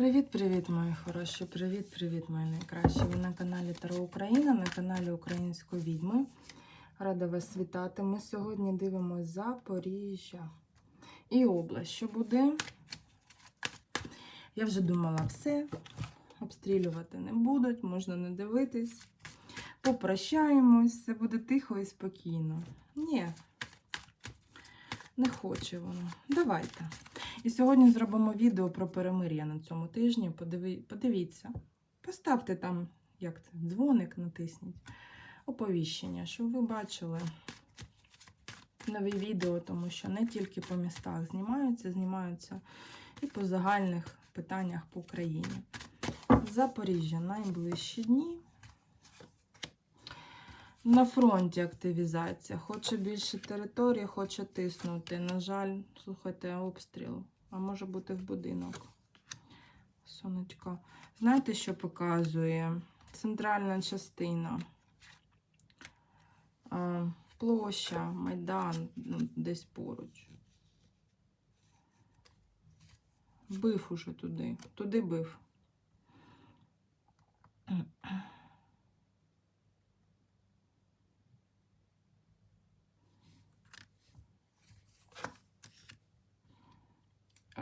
Привіт-привіт, мої хороші! Привіт-привіт, мої найкращі! Ви на каналі Таро Україна, на каналі Української відьми. Рада вас вітати. Ми сьогодні дивимося Запоріжжя і область. Що буде? Я вже думала, все, обстрілювати не будуть, можна не дивитись. Попрощаємось, все буде тихо і спокійно. Ні, не хоче воно. Давайте. І сьогодні зробимо відео про перемир'я на цьому тижні. Подиви... Подивіться, поставте там, як це, дзвоник натисніть, оповіщення, щоб ви бачили нові відео, тому що не тільки по містах знімаються, знімаються і по загальних питаннях по Україні. Запоріжжя найближчі дні. На фронті активізація. Хоче більше території, хоче тиснути. На жаль, слухайте, обстріл. А може бути в будинок. Сонечко. Знаєте, що показує? Центральна частина. Площа, Майдан, ну, десь поруч. Бив уже туди. Туди бив.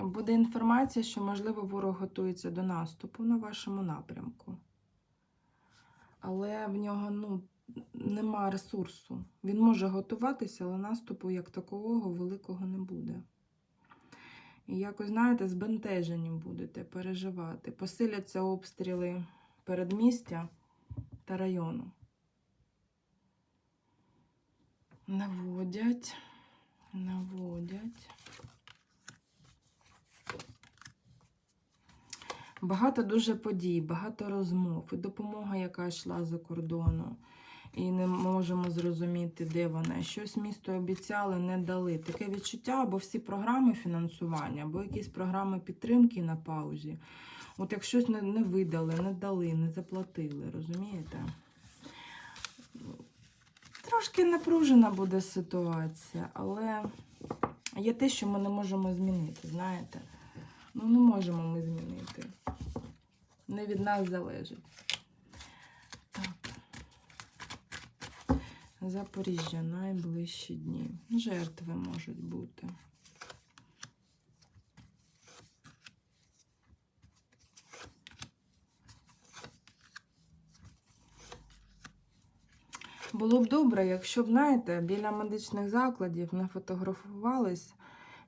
Буде інформація, що, можливо, ворог готується до наступу на вашому напрямку. Але в нього ну, нема ресурсу. Він може готуватися, але наступу як такового великого не буде. І якось, знаєте, збентежені будете переживати. Посиляться обстріли передмістя та району. Наводять, наводять. Багато дуже подій, багато розмов, і допомога, яка йшла за кордону. І не можемо зрозуміти, де вона. Щось місто обіцяли, не дали. Таке відчуття, або всі програми фінансування, або якісь програми підтримки на паузі. От як щось не, не видали, не дали, не заплатили, розумієте? Трошки напружена буде ситуація, але є те, що ми не можемо змінити, знаєте? Ну, не можемо ми змінити. Не від нас залежить. Так. Запоріжжя найближчі дні. Жертви можуть бути. Було б добре, якщо б, знаєте, біля медичних закладів не фотографувались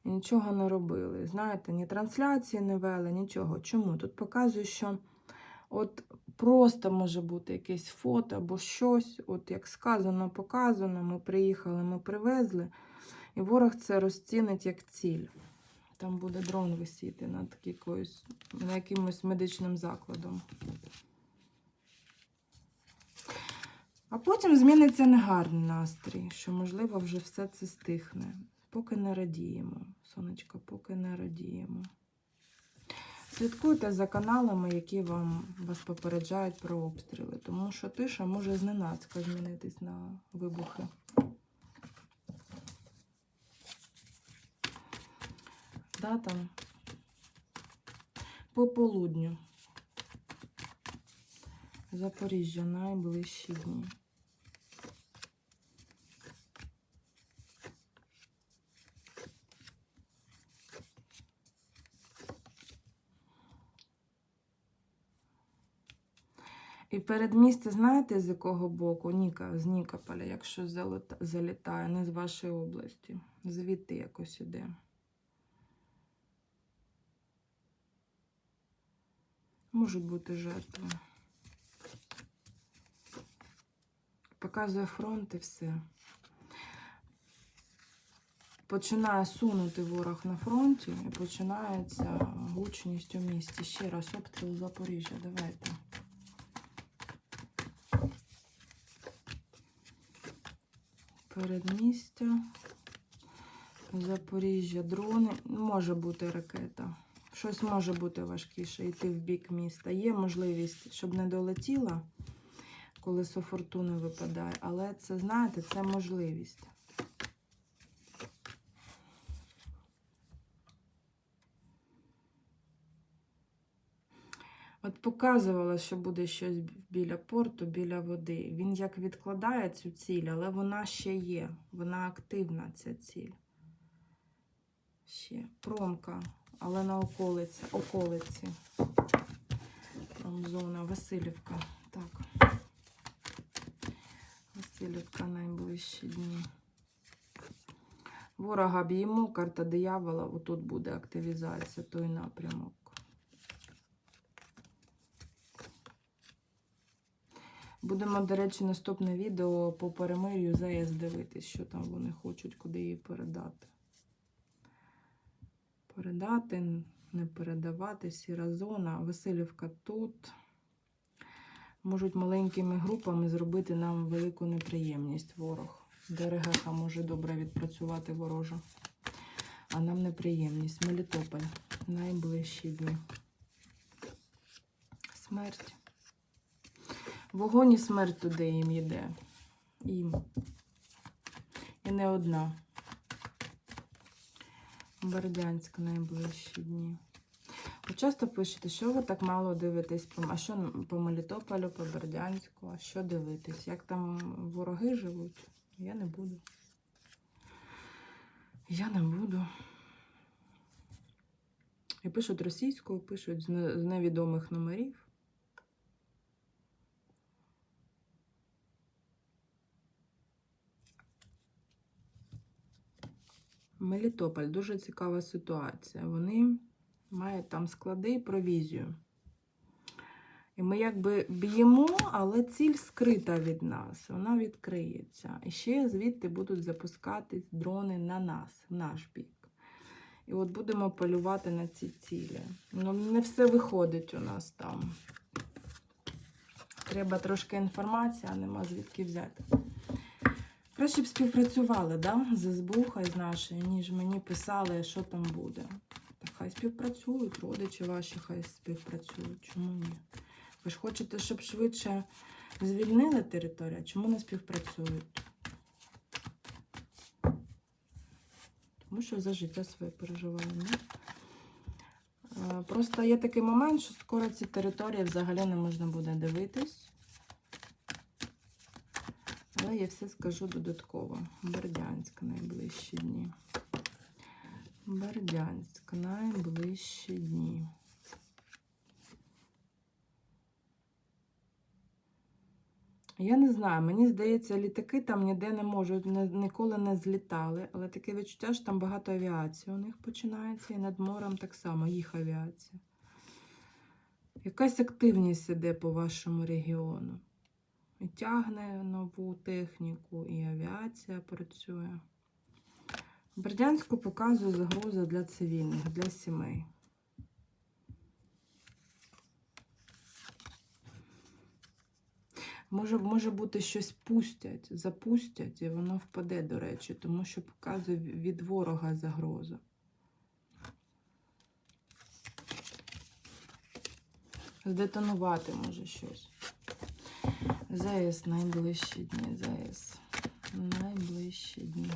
і нічого не робили. Знаєте, ні трансляції не вели, нічого. Чому? Тут показує, що от просто може бути якесь фото або щось, от як сказано, показано, ми приїхали, ми привезли, і ворог це розцінить як ціль. Там буде дрон висіти над якоюсь, над якимось медичним закладом. А потім зміниться негарний настрій, що, можливо, вже все це стихне. Поки не радіємо, сонечко, поки не радіємо. Слідкуйте за каналами, які вам вас попереджають про обстріли, тому що тиша може зненацька змінитись на вибухи. Да, там по полудню. Запоріжжя найближчі дні. І передмістя, знаєте, з якого боку? Ніка, з Нікополя, якщо залітає, не з вашої області. Звідти якось іде. Можуть бути жертви. Показує фронт і все. Починає сунути ворог на фронті і починається гучність у місті. Ще раз обстріл Запоріжжя. Давайте. Передмістя, Запоріжжя, дрони. Може бути ракета. Щось може бути важкіше йти в бік міста. Є можливість, щоб не долетіла, колесо фортуни випадає, але це, знаєте, це можливість. От показувала, що буде щось біля порту, біля води. Він як відкладає цю ціль, але вона ще є. Вона активна, ця ціль. Ще промка, але на околиці. околиці. Промзона, Васильівка. Так. Васильівка найближчі дні. Ворога б'ємо, карта диявола, отут буде активізація, той напрямок. Будемо, до речі, наступне відео по перемир'ю ЗАЕС дивитись, що там вони хочуть, куди її передати. Передати, не передавати, сіра зона, Васильівка тут. Можуть маленькими групами зробити нам велику неприємність ворог. ДРГХ може добре відпрацювати ворожа. А нам неприємність. Мелітополь. Найближчі дні. Смерть. Вогонь і смерть туди їм йде. Їм. І не одна. Бердянськ найближчі дні. Ви часто пишете, що ви так мало дивитесь, а що по Мелітополю, по Бердянську, а що дивитесь? Як там вороги живуть? Я не буду. Я не буду. І пишуть російською, пишуть з невідомих номерів. Мелітополь дуже цікава ситуація. Вони мають там склади і провізію. І ми якби б'ємо, але ціль скрита від нас, вона відкриється. І ще звідти будуть запускатись дрони на нас, в наш бік. І от будемо полювати на ці цілі. Ну, не все виходить у нас там. Треба трошки інформації, а нема звідки взяти. Краще б співпрацювали, да? з СБУ, хай з нашою, ніж мені писали, що там буде. Так хай співпрацюють, родичі ваші хай співпрацюють. Чому ні? Ви ж хочете, щоб швидше звільнили територію, чому не співпрацюють? Тому що за життя своє переживаємо. Е, Просто є такий момент, що скоро ці території взагалі не можна буде дивитись. Але я все скажу додатково. Бердянськ найближчі дні. Бердянськ найближчі дні. Я не знаю, мені здається, літаки там ніде не можуть, ніколи не злітали, але таке відчуття, що там багато авіації у них починається, і над морем так само їх авіація. Якась активність іде по вашому регіону. І тягне нову техніку, і авіація працює. Бердянську показує загроза для цивільних, для сімей. Може, може бути, щось пустять, запустять, і воно впаде, до речі, тому що показує від ворога загроза. Здетонувати може щось. ЗАЕС найближчі дні. ЗАЕС. Найближчі дні.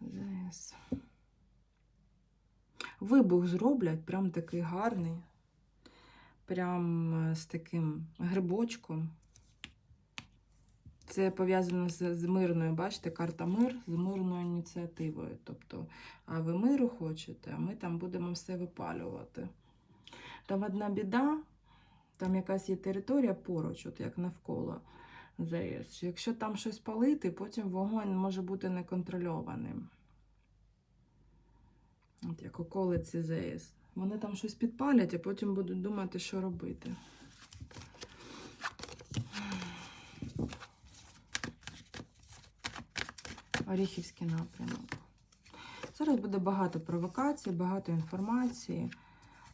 ЗАЕС. Вибух зроблять, прям такий гарний. Прям е, з таким грибочком. Це пов'язано з, з мирною, бачите, карта мир з мирною ініціативою. Тобто, а ви миру хочете, а ми там будемо все випалювати. Там одна біда, там якась є територія поруч, от як навколо ЗАЕС. Якщо там щось палити, потім вогонь може бути неконтрольованим. От як околиці ЗАЕС. Вони там щось підпалять, а потім будуть думати, що робити. Оріхівський напрямок. Зараз буде багато провокацій, багато інформації.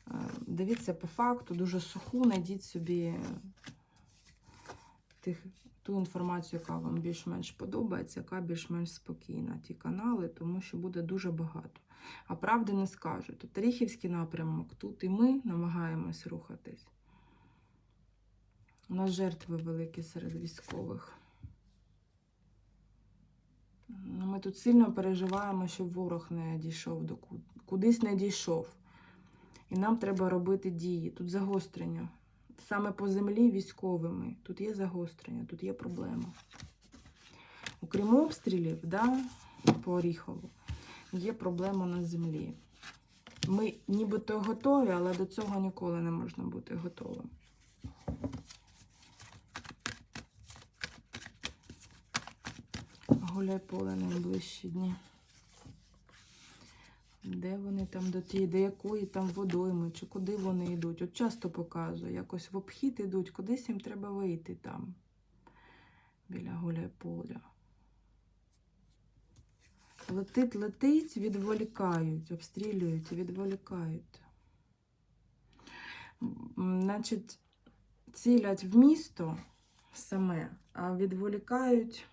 Е, Дивіться по факту, дуже суху, знайдіть собі тих, ту інформацію, яка вам більш-менш подобається, яка більш-менш спокійна. Ті канали, тому що буде дуже багато. А правди не скажуть. Тут Оріхівський напрямок, тут і ми намагаємось рухатись. У нас жертви великі серед військових. Ну, Ми тут сильно переживаємо, щоб ворог не дійшов до кудись не дійшов. І нам треба робити дії. Тут загострення. Саме по землі військовими. Тут є загострення, тут є проблема. Окрім обстрілів, да, по Оріхову, є проблема на землі. Ми нібито готові, але до цього ніколи не можна бути готовим. Гуляй поле найближчі дні. Де вони там до тієї, до якої там водойми, чи куди вони йдуть? От часто показую, якось в обхід ідуть, кудись їм треба вийти там, біля гуляй поля. Летить, летить, відволікають, обстрілюють, відволікають. Значить, цілять в місто саме, а відволікають.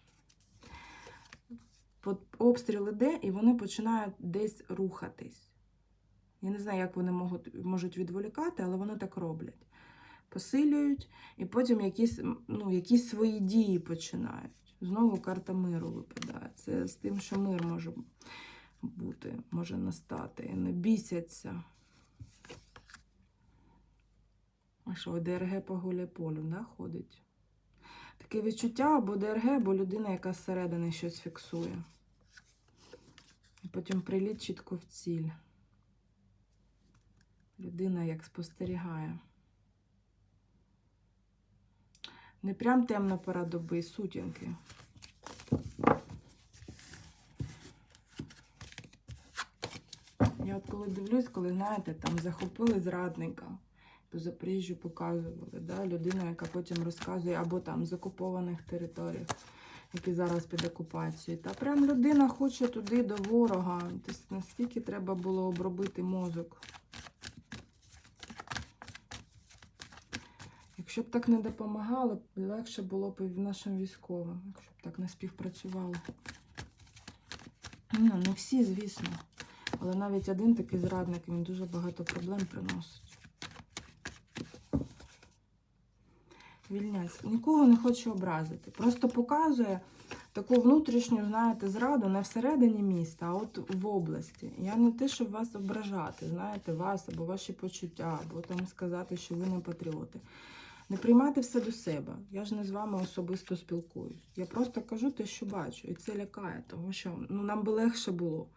Обстріл іде, і вони починають десь рухатись. Я не знаю, як вони можуть, відволікати, але вони так роблять. Посилюють, і потім якісь, ну, якісь свої дії починають. Знову карта миру випадає. Це з тим, що мир може бути, може настати. Не бісяться. А що, ДРГ по гуляй-полю, да, ходить? Таке відчуття або ДРГ, або людина, яка зсередини щось фіксує. І потім приліт чітко в ціль. Людина як спостерігає. Не прям темна пора доби, сутінки. Я от коли дивлюсь, коли, знаєте, там захопили зрадника, по Запоріжжю показували, да? людина, яка потім розказує, або там з окупованих територій, які зараз під окупацією. Та прям людина хоче туди до ворога. Тобто, наскільки треба було обробити мозок. Якщо б так не допомагали, легше було б і нашим військовим, якщо б так не співпрацювали. Ну, не всі, звісно. Але навіть один такий зрадник, він дуже багато проблем приносить. Вільняць. Нікого не хоче образити. Просто показує таку внутрішню, знаєте, зраду не всередині міста, а от в області. Я не те, щоб вас ображати, знаєте, вас або ваші почуття, або там сказати, що ви не патріоти. Не приймати все до себе. Я ж не з вами особисто спілкуюсь. Я просто кажу те, що бачу, і це лякає, тому що ну, нам би легше було.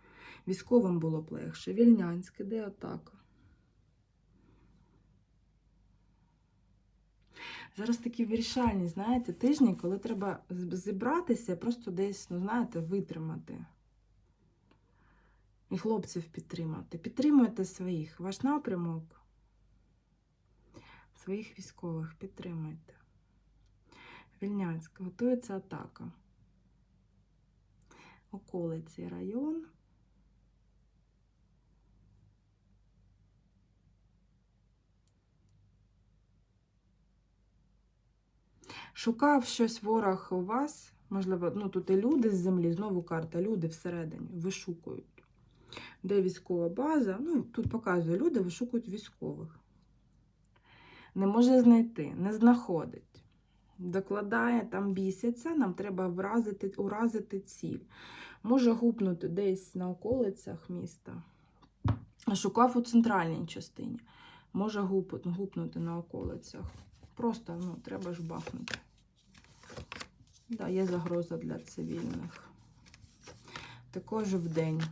Військовим було б легше. Вільнянське, де атака? Зараз такі вирішальні, знаєте, тижні, коли треба зібратися, просто десь, ну, знаєте, витримати. І хлопців підтримати. Підтримуйте своїх. Ваш напрямок. Своїх військових підтримуйте. Вільнянськ, готується атака. Околиці район. Шукав щось ворог у вас. Можливо, ну тут і люди з землі, знову карта, люди всередині вишукують. Де військова база? Ну, тут показує, люди вишукують військових. Не може знайти, не знаходить. Докладає, там бісяться, нам треба вразити, уразити ціль. Може гупнути десь на околицях міста. Шукав у центральній частині. Може гупнути, на околицях. Просто ну, треба ж бахнути. Да, є загроза для цивільних. Також вдень.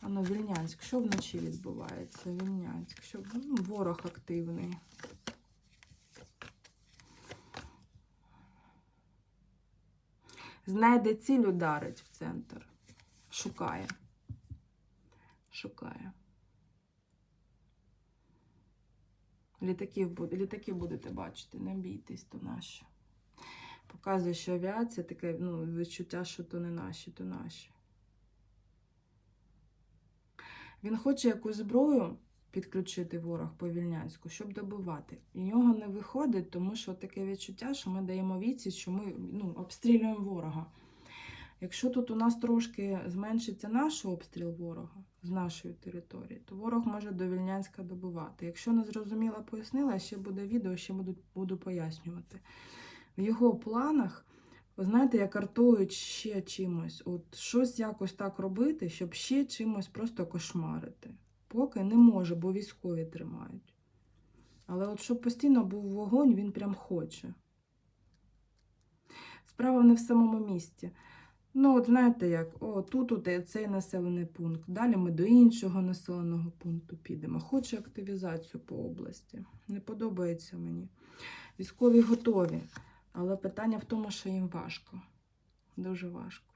Ано Вільнянськ. Що вночі відбувається? Вільнянськ. Що ну, ворог активний. Знайде ціль, ударить в центр. Шукає. Шукає. Літаків, буде- літаки будете бачити, не бійтесь, то наші. Показує, що авіація таке ну, відчуття, що то не наші, то наші. Він хоче якусь зброю підключити ворог по Вільнянську, щоб добивати. І нього не виходить, тому що таке відчуття, що ми даємо відсіч, що ми ну, обстрілюємо ворога. Якщо тут у нас трошки зменшиться наш обстріл ворога з нашої території, то ворог може до Вільнянська добивати. Якщо не зрозуміла, пояснила, ще буде відео, ще буду, буду пояснювати. В його планах Ви знаєте, як артують ще чимось. От щось якось так робити, щоб ще чимось просто кошмарити. Поки не може, бо військові тримають. Але от щоб постійно був вогонь, він прям хоче. Справа не в самому місті. Ну, от знаєте як, о, тут от цей населений пункт. Далі ми до іншого населеного пункту підемо. Хочу активізацію по області. Не подобається мені. Військові готові. Але питання в тому, що їм важко. Дуже важко.